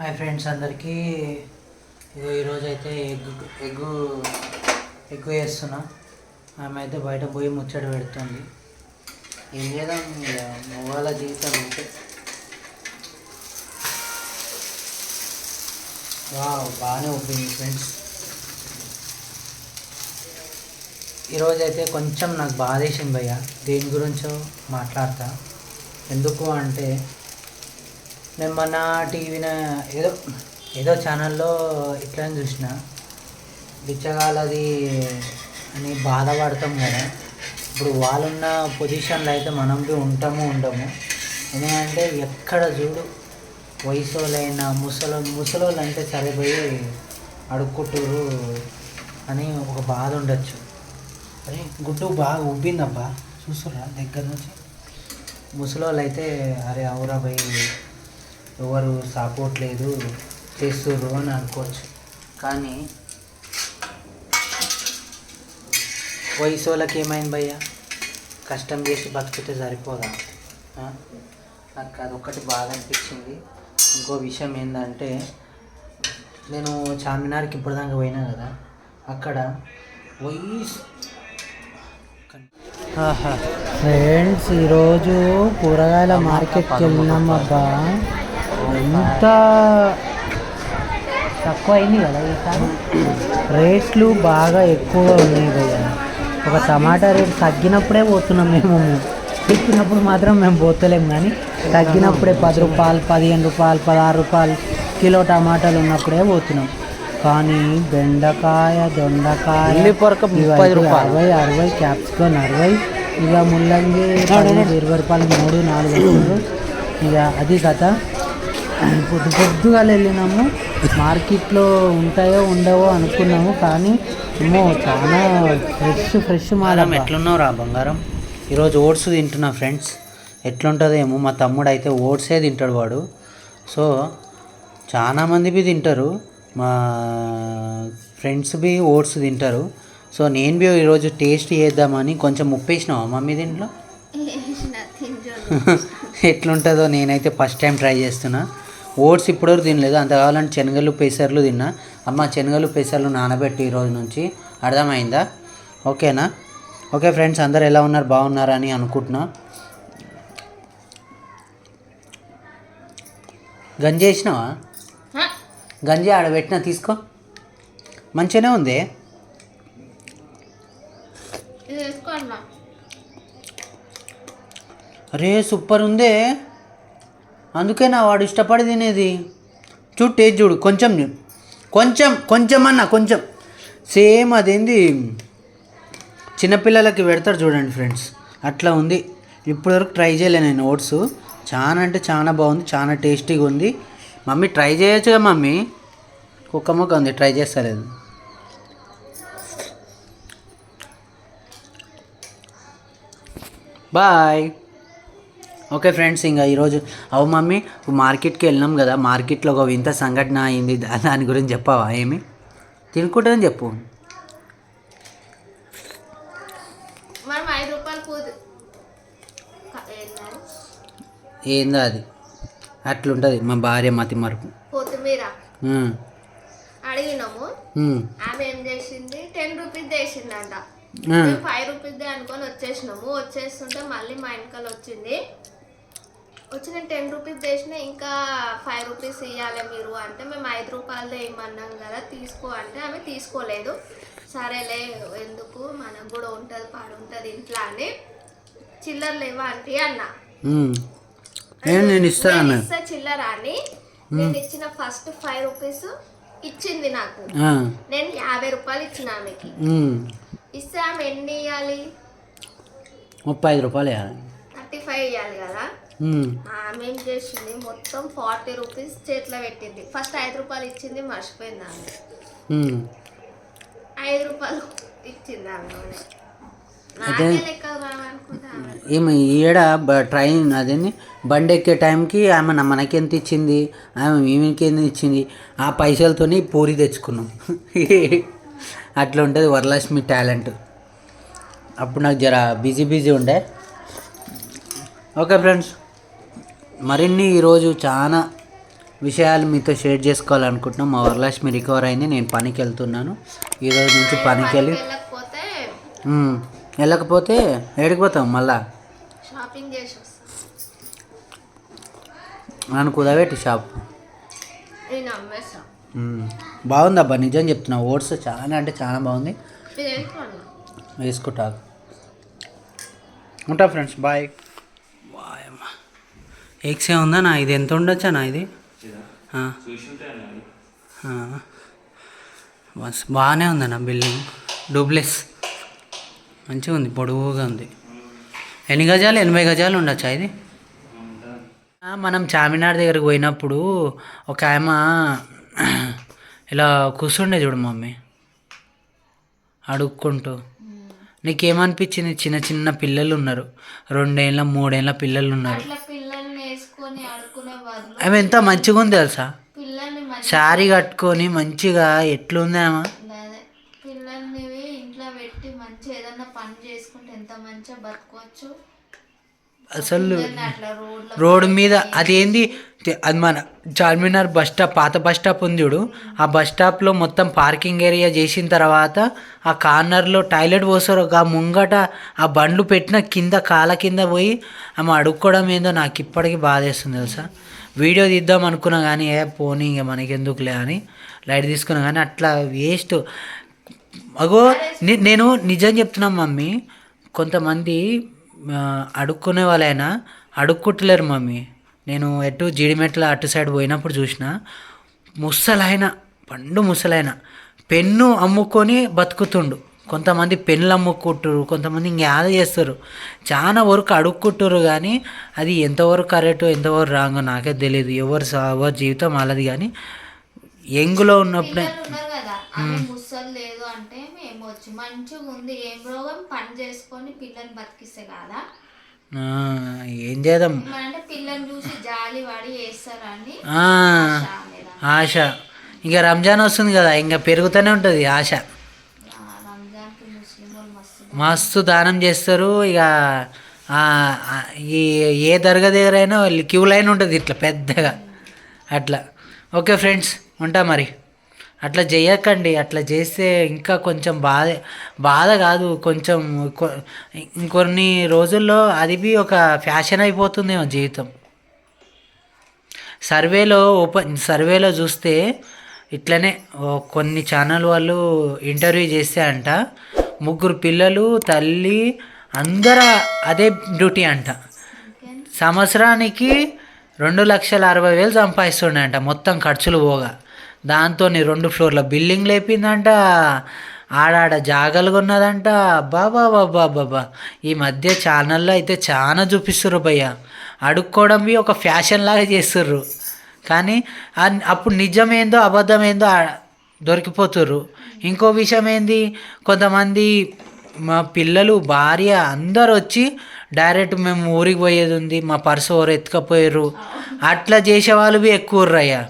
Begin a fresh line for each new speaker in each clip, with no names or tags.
Hi friends అందరికీ. ఇగో ఈరోజు అయితే ఎగ్ ఎగ్ ఎగ్ వేస్తున్నా ఆమె అయితే బయట పోయి ముచ్చట పెడుతుంది. ఏం చేద్దాం మగవాళ్ళ జీవితం అంటే బాగానే ఉబ్బింది ఫ్రెండ్స్. ఈరోజు అయితే కొంచెం నాకు బాధేసింది భయ్య. దేని గురించో మాట్లాడతా. ఎందుకు అంటే నేను మొన్న టీవీన ఏదో ఏదో ఛానల్లో ఇట్లా చూసిన. బిచ్చగాలది అని బాధపడతాం కదా. ఇప్పుడు వాళ్ళున్న పొజిషన్లో అయితే మనం బి ఉంటాము ఉండము. ఎందుకంటే ఎక్కడ చూడు వయసు వాళ్ళైనా ముసలి ముసలోళ్ళు అంటే సరిపోయి అడుక్కుంటారు అని ఒక బాధ ఉండొచ్చు. అరే గుడ్డు బాగా ఉబ్బిందబ్బా. చూసురా దగ్గర నుంచి. ముసలోళ్ళు అయితే అరే అవురా పోయి ఎవరు సపోర్ట్ లేదు చేస్తుర్రు అని అనుకోవచ్చు. కానీ వయసు వాళ్ళకి ఏమైంది భయ్యా? కష్టం చేసి బతికితే సరిపోదా? నాకు అదొక్కటి బాగా అనిపించింది. ఇంకో విషయం ఏంటంటే నేను చార్మినార్కి ఇప్పటిదాకా పోయినా కదా అక్కడ వయసు ఫ్రెండ్స్ ఈరోజు కూరగాయల మార్కెట్కి వెళ్ళినాం అబ్బా. ఎంత తక్కువ అయింది కదా ఈసారి రేట్లు బాగా ఎక్కువగా ఉన్నాయి భయ్య. ఒక టమాటా రేట్ తగ్గినప్పుడే పోతున్నాం మేము. ఎక్కినప్పుడు మాత్రం మేము పోతలేం కానీ తగ్గినప్పుడే పది రూపాయలు పదిహేను రూపాయలు పదహారు రూపాయలు కిలో టమాటాలు ఉన్నప్పుడే పోతున్నాం. కానీ బెండకాయ దొండకాయ. అరవై అరవై క్యాప్సికమ్ అరవై ఇక ముల్లంగి ఇరవై రూపాయలు మూడు నాలుగు ఇక అది కథ పొద్దు పొద్దుగా వెళ్ళినాము. మార్కెట్లో ఉంటాయో ఉండవో అనుకున్నాము. కానీ ఏమో చాలా ఫ్రెష్ ఫ్రెష్ మాలం ఎట్లున్నావు రా బంగారం? ఈరోజు ఓట్స్ తింటున్నా ఫ్రెండ్స్. ఎట్లుంటుందేమో మా తమ్ముడు అయితే ఓట్సే తింటాడు వాడు. సో చాలా మంది బి తింటారు. మా ఫ్రెండ్స్ బి ఓట్స్ తింటారు. సో నేను బి ఈరోజు టేస్ట్ చేద్దామని కొంచెం ఉప్పేసినావా మమ్మీ దీంట్లో? ఎట్లుంటుందో నేనైతే ఫస్ట్ టైం ట్రై చేస్తున్నా. ఓట్స్ ఇప్పటివరకు తినలేదు. అంత కావాలంటే శనగలు పెసర్లు తిన్నా. అమ్మ శనగలు పెసర్లు నానబెట్టి ఈ రోజు నుంచి. అర్థమైందా? ఓకేనా? ఓకే ఫ్రెండ్స్ అందరు ఎలా ఉన్నారు? బాగున్నారా అని అనుకుంటున్నా. గంజి వేసినావా? గంజి ఆడబెట్టినా తీసుకో. మంచిగానే ఉంది. అరే సూపర్ ఉందే. అందుకేనా వాడు ఇష్టపడి తినేది? చూడు టేస్ట్ చూడు కొంచెం కొంచెం కొంచెం అన్న కొంచెం. సేమ్ అదేంది? చిన్నపిల్లలకి పెడతారు చూడండి ఫ్రెండ్స్. అట్లా ఉంది. ఇప్పటివరకు ట్రై చేయలే నేను ఓట్స్. చాలా అంటే చాలా బాగుంది చాలా టేస్టీగా ఉంది. మమ్మీ ట్రై చేయొచ్చుగా మమ్మీ? కుక్క ముక్క ఉంది ట్రై చేస్తలేదు బాయ్. ఓకే ఫ్రెండ్స్ ఇంకా ఈరోజు అవు మమ్మీ మార్కెట్కి వెళ్ళినాం కదా మార్కెట్లో ఒక వింత సంఘటన అయింది దాని గురించి చెప్పావా ఏమి? తినుకుంటుందని చెప్పు? ఏందో అది? అట్లుంటుంది మా భార్య మతి మరుపు.
అడిగినాము. ఆమె ఏం చేసింది? టెన్ రూపీస్ చేసిందంట. ఫైవ్ రూపీస్ అనుకొని వచ్చేసినాము. వచ్చేస్తుంటే మళ్ళీ మా వెనకాల వచ్చింది. వచ్చి నేను టెన్ రూపీస్ చేసిన ఇంకా ఫైవ్ రూపీస్ ఇవ్వాలి మీరు అంటే మేము ఐదు రూపాయలు ఇమ్మన్నాం కదా తీసుకో అంటే ఆమె తీసుకోలేదు. సరేలే ఎందుకు? మనకు కూడా ఉంటుంది పాడు ఉంటుంది ఇంట్లో అని. చిల్లర లేవా అంటే అన్నా.
నేను
ఇస్తా చిల్లర అని. నేను ఇచ్చిన ఫస్ట్ ఫైవ్ రూపీస్ ఇచ్చింది నాకు. నేను యాభై రూపాయలు ఇచ్చిన ఆమెకి. ఇస్తే ఆమె ఎన్ని ఇవ్వాలి
ముప్పై ఐదు రూపాయలు వేయాలి
థర్టీ ఫైవ్ ఇవ్వాలి కదా. ఆమె ఏం చేసింది మొత్తం ఫార్టీ రూపీస్ చేతిలో పెట్టింది. ఫస్ట్ ఐదు రూపాయలు ఇచ్చింది మర్చిపోయింది ఆమె. ఐదు రూపాయలు ఇచ్చింది ఆమె. ఆమె.
ఈమె ఈడ ట్రైన్ అదేంది? బండి ఎక్కే టైంకి ఆమె నా మనకి ఎంత ఇచ్చింది? ఆమె ఈమెకి ఎంత ఇచ్చింది? ఆ పైసలతోని పూరి తెచ్చుకున్నాం. అట్లా ఉంటుంది వరలక్ష్మి టాలెంట్. అప్పుడు నాకు జర బిజీ బిజీ ఉండే. Okay friends. మరిన్ని ఈరోజు చాలా విషయాలు మీతో షేర్ చేసుకోవాలనుకుంటున్నాం. మా వరలక్ష్మి రికవర్ అయింది. నేను పనికి వెళ్తున్నాను ఈరోజు నుంచి పనికి వెళ్ళి
వెళ్ళకపోతే
ఉమ్, వెళ్ళకపోతే ఏడికి పోతాం మళ్ళా?
షాపింగ్ చేసి వస్తా.
నన్ను కుదబెట్టి షాప్. బాగుందబ్బా నిజం చెప్తున్నా. ఓట్స్ చాలా అంటే చాలా బాగుంది. వేసుకుంటా. ఉంటా ఫ్రెండ్స్. బాయ్. ఎక్సే ఉందా? నా ఇది ఎంత ఉండొచ్చా నా ఇది. బస్ బాగానే ఉందన్న బిల్డింగ్. డూప్లెస్. మంచిగా ఉంది పొడవుగా ఉంది. ఎన్ని గజాలు? ఎనభై గజాలు ఉండొచ్చా ఇది? ఆ, మనం చార్మినార్ దగ్గరకు పోయినప్పుడు ఒక ఆమె ఇలా కూర్చుండే చూడు మమ్మీ. అడుక్కుంటూ. నీకేమనిపించింది? చిన్న చిన్న పిల్లలు ఉన్నారు. రెండేళ్ళ మూడేళ్ళ పిల్లలు ఉన్నారు
అట్లా పిల్లల్ని వేసుకొని ఆడుకునే బదులు
ఆమె ఎంత మంచిగా ఉంది తెలుసా? శారీ కట్టుకొని మంచిగా ఎట్లుంది ఆమె?
అదే పిల్లల్ని ఇంట్లో పెట్టి మంచి ఏదన్నా పని చేసుకుంటే ఎంత మంచిగా బతకవచ్చు
అసలు రోడ్డు మీద అదేంది? అది మన చార్మినార్ బస్ స్టాప్ పాత బస్ స్టాప్ ఉంది చూడు. ఆ బస్ స్టాప్లో మొత్తం పార్కింగ్ ఏరియా చేసిన తర్వాత ఆ కార్నర్లో టాయిలెట్ పోస్తారు. ఆ ముంగట ఆ బండ్లు పెట్టిన కింద కాల కింద పోయి ఆమె అడుక్కోవడం ఏందో నాకు ఇప్పటికీ బాధేస్తుంది తెలుసా? వీడియో తీద్దాం అనుకున్నా కానీ ఏ పోనీ ఇంక మనకి ఎందుకులే అని లైట్ తీసుకున్నా కానీ అట్లా వేస్ట్. అగో నే- నేను నిజం చెప్తున్నా మమ్మీ కొంతమంది అడుక్కునే వాళ్ళైనా అడుక్కుంటలేరు మమ్మీ. నేను ఎటు జీడిమెట్ల అటు సైడ్ పోయినప్పుడు చూసిన ముసలైన పండు ముసలైన పెన్ను అమ్ముకొని బతుకుతుండు. కొంతమంది పెన్నులు అమ్ముకుంటారు కొంతమంది ఇంకేద చేస్తారు. చాలా వరకు అడుక్కుంటారు కానీ అది ఎంతవరకు కరెక్ట్ ఎంతవరకు రాంగో నాకే తెలియదు ఎవరు ఎవరి జీవితం వాళ్ళది కానీ యంగ్లో ఉన్నప్పుడే
ముసలు లేదు అంటే మేము మంచిగా ఉంది ఏం రోగం పని చేసుకొని పిల్లల్ని బతికిస్తే కాదా?
ఏం చేద్దాం? ఆశ. ఇక రంజాన్ వస్తుంది కదా ఇంకా పెరుగుతూనే ఉంటుంది ఆశ.
మస్తు
దానం చేస్తారు ఇక ఈ ఏ దర్గా దగ్గర అయినా వాళ్ళు క్యూ లైన్ ఉంటుంది ఇట్లా పెద్దగా. అట్లా. ఓకే ఫ్రెండ్స్ ఉంటా మరి. అట్లా చేయకండి అట్లా చేస్తే ఇంకా కొంచెం బాధ బాధ కాదు కొంచెం కొ- ఇంకొన్ని రోజుల్లో అది బి ఒక ఫ్యాషన్ అయిపోతుందేమో జీవితం. సర్వేలో ఓపెన్ సర్వేలో చూస్తే ఇట్లనే కొన్ని ఛానల్ వాళ్ళు ఇంటర్వ్యూ చేస్తే అంట ముగ్గురు పిల్లలు తల్లి అందరూ అదే డ్యూటీ అంట. సంవత్సరానికి రెండు లక్షల అరవై వేలు సంపాదిస్తుండే అంట మొత్తం ఖర్చులు పోగా. దాంతో రెండు ఫ్లోర్ల బిల్డింగ్ లేపిందంట. ఆడాడ జాగలుగా ఉన్నదంట బాబా బాబా బాబా ఈ మధ్య ఛానల్లో అయితే చాలా చూపిస్తుర్రు భయ్య. అడుక్కోవడం బి ఒక ఫ్యాషన్ లాగా చేస్తుర్రు. కానీ అప్పుడు నిజమేందో అబద్ధమేందో దొరికిపోతుర్రు. ఇంకో విషయం ఏంది కొంతమంది మా పిల్లలు భార్య అందరు వచ్చి డైరెక్ట్ మేము ఊరికి పోయేది ఉంది. మా పర్సు ఎవరు ఎత్తుకపోయారు అట్లా చేసే వాళ్ళు ఎక్కువ అయ్యా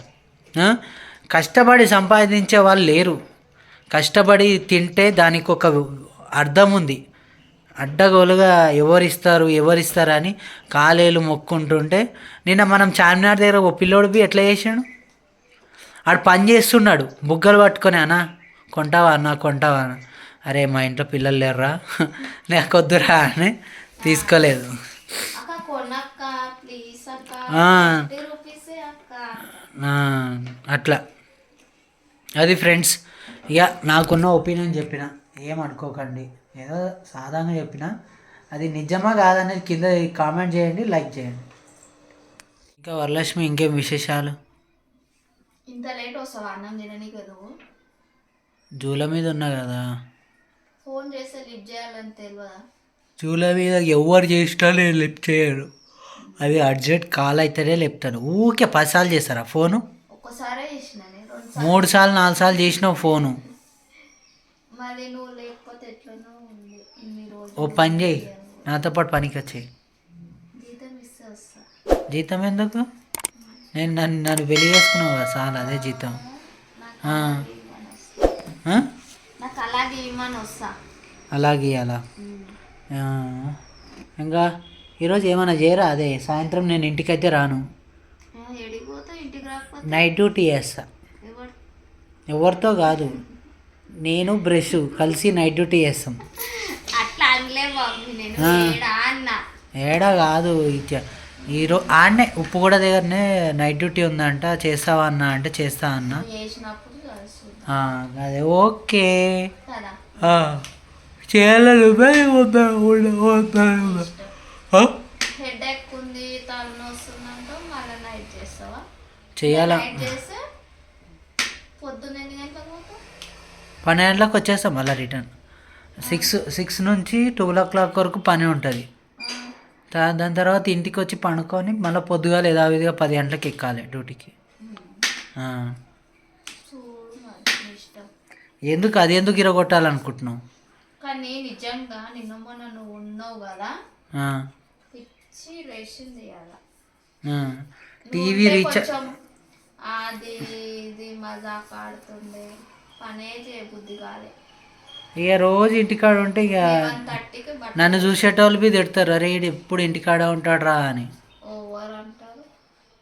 కష్టపడి సంపాదించే వాళ్ళు లేరు. కష్టపడి తింటే దానికి ఒక అర్థం ఉంది అడ్డగోలుగా ఎవరిస్తారు ఎవరిస్తారు అని కాలేలు మొక్కుంటుంటే నిన్న మనం చార్మినార్ దగ్గర ఒక పిల్లోడు బి ఎట్లా చేసాడు? ఆడు పని చేస్తున్నాడు. బుగ్గలు పట్టుకొని అన్న కొంటావా అన్న కొంటావా అన్న? అరే మా ఇంట్లో పిల్లలు లేరురా. నాకు వద్దురా అని తీసుకోలేదు. అట్లా. అది ఫ్రెండ్స్ ఇక నాకున్న ఒపీనియన్ చెప్పిన ఏమనుకోకండి ఏదో సాధారణంగా చెప్పిన అది నిజమా కాదనేది కింద కామెంట్ చేయండి లైక్ చేయండి. ఇంకా వరలక్ష్మి ఇంకేం విశేషాలు?
ఇంత లేట్ వస్తావా? అన్నం తిననీకి నువ్వు?
జూల మీద ఉన్నా కదా.
ఫోన్ చేస్తే లిఫ్ట్ చేయాలని తెలియదా
జూల మీద ఎవరు చేసినా నేను లిఫ్ట్ చేయను. అది అర్జెంట్ కాల్ అయితేనే లేపుతాను. ఊకే పదిసార్లు చేస్తారా ఫోను?
ఒక్కసారే చేసిన.
మూడు సార్లు నాలుగు సార్లు చేసినావు ఫోను.
మరి నువ్వు లేకపోతే ఎట్లనో ఉంది. ఇన్ని రోజులు
ఓ పని చేయి. నాతో పాటు పనికి వచ్చేయి.
జీతం ఇస్తే వస్తా.
జీతం ఎందుకు? నేను నన్ను నన్ను పెళ్ళి చేసుకున్నావు కదా సార్ అదే జీతం. ఆ. ఆ?
నాకు అలాగే ఇవ్వమని వస్తా.
అలాగే అలా. ఇంకా ఈరోజు ఏమైనా చేయరా? అదే సాయంత్రం నేను ఇంటికైతే రాను.
ఎడిగిపోతా ఇంటికి రాకపోతే?
నైట్ డ్యూటీ చేస్తా. ఎవరితో కాదు. నేను బ్రష్ కలిసి నైట్ డ్యూటీ చేస్తాం.
ఏడా
కాదు ఇచ్చ- ఈరో ఆడనే ఉప్పు కూడా దగ్గరనే నైట్ డ్యూటీ ఉందంట చేస్తావా అన్న అంటే చేస్తా అన్న. అదే ఓకే. ఆ, చేయాలి నువ్వే వద్దా ఉండ- వద్దా ఉండ. ఆ?
హెడ్ ఎక్ ఉంది తలనొస్తుందంటూ మళ్ళీ నైట్ చేస్తావా
చేయాలా
నైట్ చేస్తే పొద్దున్న ఎన్ని గంటలకు పోతావు
పన్నెండు గంటలకు వచ్చేస్తాం మళ్ళీ రిటర్న్. సిక్స్ సిక్స్ నుంచి ట్వెల్వ్ ఓ క్లాక్ వరకు పని ఉంటుంది. దాని తర్వాత ఇంటికి వచ్చి పండుకొని మళ్ళీ పొద్దుగాల యథావిధిగా పది గంటలకు ఎక్కాలి డ్యూటీకి. ఎందుకు అది ఎందుకు ఇరగొట్టాలనుకుంటున్నావు?
కానీ నిజంగా నిన్న మొన్న నువ్వు ఉన్నావు కదా.
ఆ,
పిచ్చి రేషన్ చేయాల
ఆ. టీవీ రీఛార్జ్
కొంచెం అది ఇది మజాక్ ఆడుతుంది పనే చేయబుద్ధి కాలే.
ఇక రోజు ఇంటికాడ ఉంటే ఇక నన్ను చూసేటోళ్ళు బి తిడతారు అరే ఎప్పుడు ఇంటికాడ ఉంటాడు రా అని.
ఓవర్ అంటారు.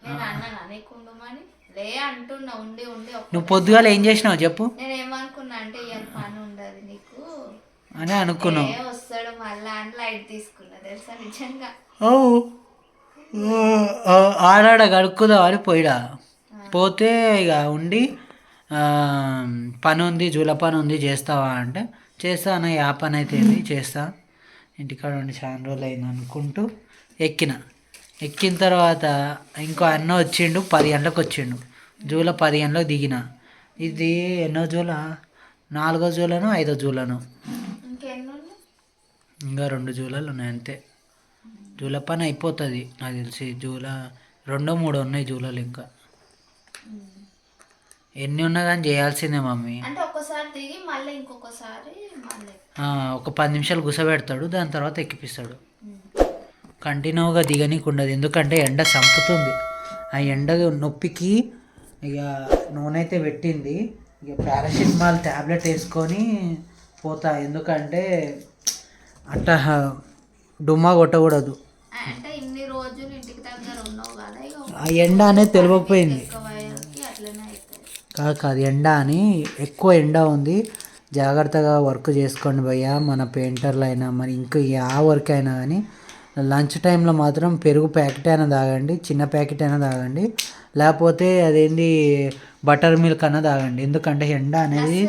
నేను అన్నాను నీకు ఉండమని లే అంటున్నా ఉండి ఉండి ఒక్క-
నువ్వు పొద్దుగాల ఏం చేసినావు చెప్పు.
నేను ఏమనుకున్నా అంటే ఇవాళ పని ఉండదు నీకు.
అని అనుకున్నావు.
ఏ వస్తాడు మళ్ళా అని లైట్ తీసుకున్నా తెలుసా నిజంగా?
ఓ ఆడాడ గడుక్కుదాం అని పోయిడా. పోతే ఇక ఉండి పని ఉంది జూల పని ఉంది చేస్తావా అంటే చేస్తా అన్న ఆ పని అయితే ఏంది చేస్తా. ఇంటికాడ ఉండి చాలా రోజులు అయింది అనుకుంటూ ఎక్కిన. ఎక్కిన తర్వాత ఇంకో అన్న వచ్చిండు పది గంటలకు వచ్చిండు. జూల పది గంటలకు దిగిన. ఇది ఎన్నో జూల? నాలుగో జూలను ఐదో జూలను? ఇంకా రెండు జూలాలు ఉన్నాయి అంతే. జూల పని అయిపోతుంది నాకు తెలిసి జూల రెండో మూడో ఉన్నాయి జూలాలు ఇంకా. ఎన్ని ఉన్నా కానీ చేయాల్సిందే మమ్మీ.
అంటే ఒక్కసారి దిగి మళ్ళీ ఇంకొకసారి మళ్ళీ.
ఒక పది నిమిషాలు గుసబెడతాడు దాని తర్వాత ఎక్కిపిస్తాడు. కంటిన్యూగా దిగనీకి ఉండదు ఎందుకంటే ఎండ చంపుతుంది. ఆ ఎండ నొప్పికి ఇక నూనె అయితే పెట్టింది. ఇక పారాసిటమాల్ ట్యాబ్లెట్ వేసుకొని పోతా ఎందుకంటే అట్ట డుమ్మా కొట్టకూడదు. ఆ ఎండ అనేది తెలియకపోయింది
ఒక్క వయసుకి అట్లనే అవుతుంది
కాదు ఎండ అని ఎక్కువ ఎండ ఉంది. జాగ్రత్తగా వర్క్ చేసుకోండి భయ్యా మన పెయింటర్లు అయినా మరి ఇంకా ఆ వర్క్ అయినా కానీ. లంచ్ టైంలో మాత్రం పెరుగు ప్యాకెట్ అయినా తాగండి చిన్న ప్యాకెట్ అయినా తాగండి. లేకపోతే అదేంటి బటర్ మిల్క్ అయినా తాగండి. ఎందుకంటే ఎండ అనేది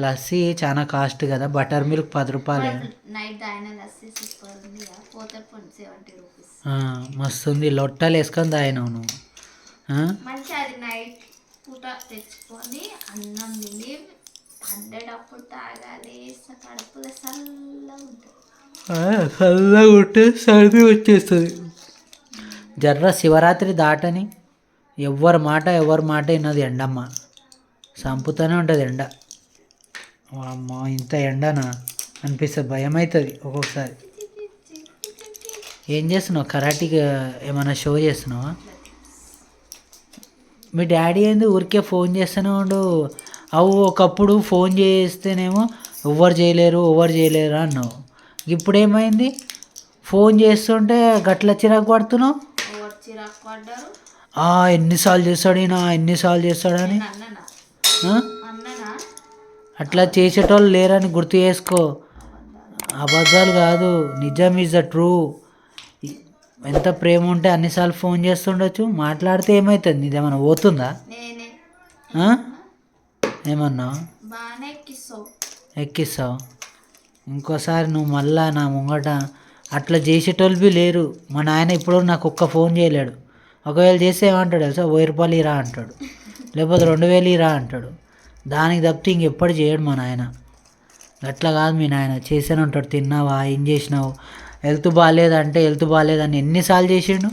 లస్సీ చాలా కాస్ట్ కదా. బటర్ మిల్క్ పది రూపాయలే మస్తు ఉంది. లొట్టలు వేసుకొని తాగినావు నువ్వు.
పూట తెచ్చుకొని అన్నం తిని హండ్రెడ్ అప్పుడు తాగాలి కడుపులో చల్లగా ఉంటుంది.
చల్లగా ఉంటే సర్ది వచ్చేస్తుంది. జర్ర శివరాత్రి దాటని ఎవ్వరి మాట ఎవరి మాట విన్నది ఎండమ్మ. చంపుతూనే ఉంటుంది ఎండ. అమ్మ ఇంత ఎండనా? అనిపిస్తుంది భయం అవుతుంది ఒక్కొక్కసారి. ఏం చేస్తున్నావు? కరాటీగా ఏమైనా షో చేస్తున్నావా? మీ డాడీ ఏంది ఊరికే ఫోన్ చేస్తూనే ఉండు. అవు ఒకప్పుడు ఫోన్ చేస్తేనేమో ఎవ్వరు చేయలేరు ఎవ్వరు చేయలేరు అన్నావు. ఇప్పుడు ఏమైంది ఫోన్ చేస్తుంటే గట్ల చిరాకు పడుతున్నావు?
ఎవరు చిరాకు పడ్డారు?
"ఆ, ఎన్నిసార్లు చేస్తాడు ఈయన ఎన్నిసార్లు చేస్తాడని? అట్లా చేసేటోళ్ళు లేరని గుర్తు చేసుకో. అబద్ధాలు కాదు నిజం ఈజ్ ద ట్రూ ఎంత ప్రేమ ఉంటే అన్నిసార్లు ఫోన్ చేస్తుండొచ్చు మాట్లాడితే ఏమవుతుంది ఇదేమన్నా పోతుందా? ఏమన్నా?
ఎక్కిస్తావు.
ఇంకోసారి నువ్వు మళ్ళా నా ముంగట అట్లా చేసేటోళ్ళు బి లేరు. మా నాయన ఇప్పుడు నాకు ఒక్క ఫోన్ చేయలేడు. ఒకవేళ చేస్తే ఏమంటాడు తెలుసా? వెయ్యి రూపాయలు ఇరా అంటాడు. లేకపోతే రెండు వేలు ఇరా అంటాడు. దానికి తప్పితే ఇంకెప్పుడు చేయడు మా నాయన. అట్లా కాదు మీ నాయన. చేస్తూనే ఉంటాడు తిన్నావా? ఏం చేసినావు? హెల్త్ బాగాలేదంటే హెల్త్ బాగాలేదని ఎన్నిసార్లు చేసిండు?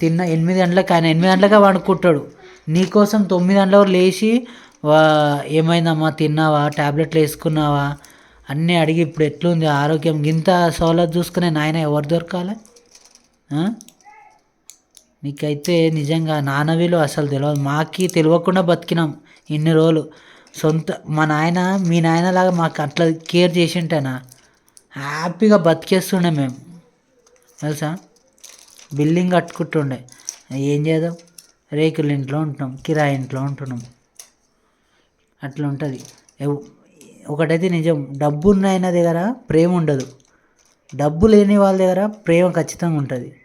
తిన్న ఎనిమిది గంటలకు ఆయన ఎనిమిది గంటలకే వండుకుంటాడు నీకోసం తొమ్మిది గంటలకు లేచి వా ఏమైందమ్మా తిన్నావా? టాబ్లెట్లు వేసుకున్నావా? అన్నీ అడిగి ఇప్పుడు ఎట్లుంది ఆరోగ్యం? ఇంత సౌలత్ చూసుకునే నాయన ఎవరు దొరకాలి? నీకైతే నిజంగా నాన్న విలువ అసలు తెలియదు మాకి తెలియకుండా బతికినాం ఇన్ని రోజులు. సొంత మా నాయన మీ నాయనలాగా మాకు అట్లా కేర్ చేసింటేనా? హ్యాపీగా బతికేస్తుండే మేము. తెలుసా? బిల్డింగ్ కట్టుకుంటుండే. ఏం చేద్దాం? రేకుల ఇంట్లో ఉంటున్నాం కిరాయి ఇంట్లో ఉంటున్నాం. అట్లా ఉంటుంది. ఒకటైతే నిజం డబ్బు ఉన్న ఆయన దగ్గర ప్రేమ ఉండదు. డబ్బు లేని వాళ్ళ దగ్గర ప్రేమ ఖచ్చితంగా ఉంటుంది.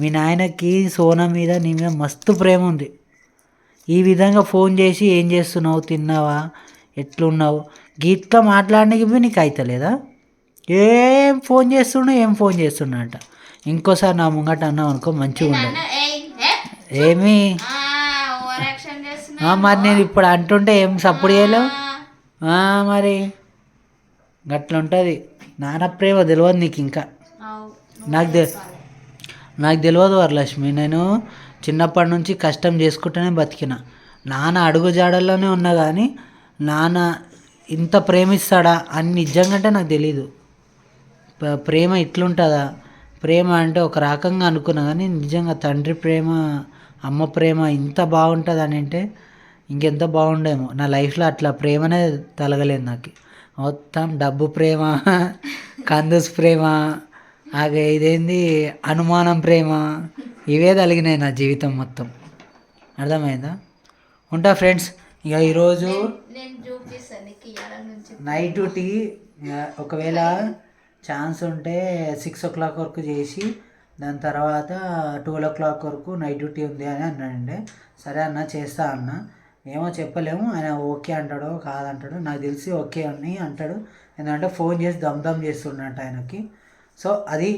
మీ నాయనకి సోనా మీద నీ మీద మస్తు ప్రేమ ఉంది. ఈ విధంగా ఫోన్ చేసి ఏం చేస్తున్నావు తిన్నావా ఎట్లున్నావు? గీట్లా మాట్లాడడానికి నీకు అవుతలేదా ఏం ఫోన్ చేస్తుండు ఏం ఫోన్ చేస్తున్నా అంట. ఇంకోసారి నా ముంగట అన్నావు అనుకో మంచిగా ఉండదు ఏమి? మరి నేను ఇప్పుడు అంటుంటే ఏం సపోర్ట్ చేయలేవు? మరి గట్ల ఉంటుంది. నాన్న ప్రేమ తెలియదు నీకు ఇంకా. నాకు తె నాకు తెలియదు వరలక్ష్మి. నేను చిన్నప్పటి నుంచి కష్టం చేసుకుంటూనే బతికిన. నాన్న అడుగు జాడల్లోనే ఉన్నా కానీ నాన్న ఇంత ప్రేమిస్తాడా అని నిజంగా అంటే నాకు తెలీదు. ప్రేమ ఇట్లుంటుందా? ప్రేమ అంటే ఒక రకంగా అనుకున్నా కానీ నిజంగా తండ్రి ప్రేమ అమ్మ ప్రేమ ఇంత బాగుంటుంది అని అంటే ఇంకెంత బాగుండేమో. నా లైఫ్లో అట్లా ప్రేమనే తలగలేదు నాకు. మొత్తం డబ్బు ప్రేమ కందూస్ ప్రేమ అలాగే ఇదేంది అనుమానం ప్రేమ ఇవే తలిగినాయి నా జీవితం మొత్తం. అర్థమైందా? ఉంటా ఫ్రెండ్స్ ఇక ఈరోజు నైట్ డ్యూటీ ఆ, ఒకవేళ ఛాన్స్ ఉంటే సిక్స్ ఓ క్లాక్ వరకు చేసి దాని తర్వాత ట్వెల్వ్ ఓ క్లాక్ వరకు నైట్ డ్యూటీ ఉంది అని అన్నాడండి. సరే అన్న చేస్తా అన్న. ఏమో చెప్పలేము. ఆయన ఓకే అంటాడో కాదంటాడు నాకు తెలిసి ఓకే అని అంటాడు. ఎందుకంటే ఫోన్ చేసి దమ్ దమ్ చేస్తుండట ఆయనకి. సో అది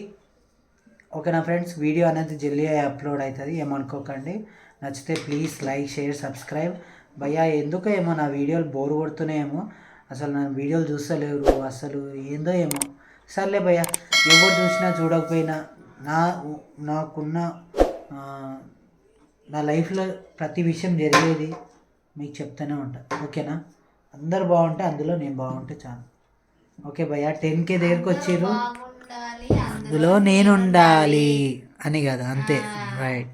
ఓకే నా ఫ్రెండ్స్ వీడియో అనేది జల్దీ అప్లోడ్ అవుతుంది. ఏమనుకోకండి. నచ్చితే ప్లీజ్ లైక్ షేర్ సబ్స్క్రైబ్. భయ్యా ఎందుకో ఏమో నా వీడియోలు బోర్ కొడుతున్నాయేమో. అసలు నా వీడియోలు చూస్తలేరు. అసలు ఏందో ఏమో. సర్లే భయ్యా ఎవరు చూసినా చూడకపోయినా నా నాకున్న నా లైఫ్లో ప్రతి విషయం జరిగేది మీకు చెప్తూనే ఉంటా. ఓకేనా? అందరు బాగుంటే అందులో నేను బాగుంటే చాలు. ఓకే భయ్యా టెన్ కే దగ్గరికి
బాగుండాలి
అందులో నేను ఉండాలి అని కదా అంతే. రైట్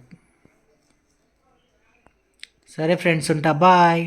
సరే ఫ్రెండ్స్ ఉంటా బాయ్.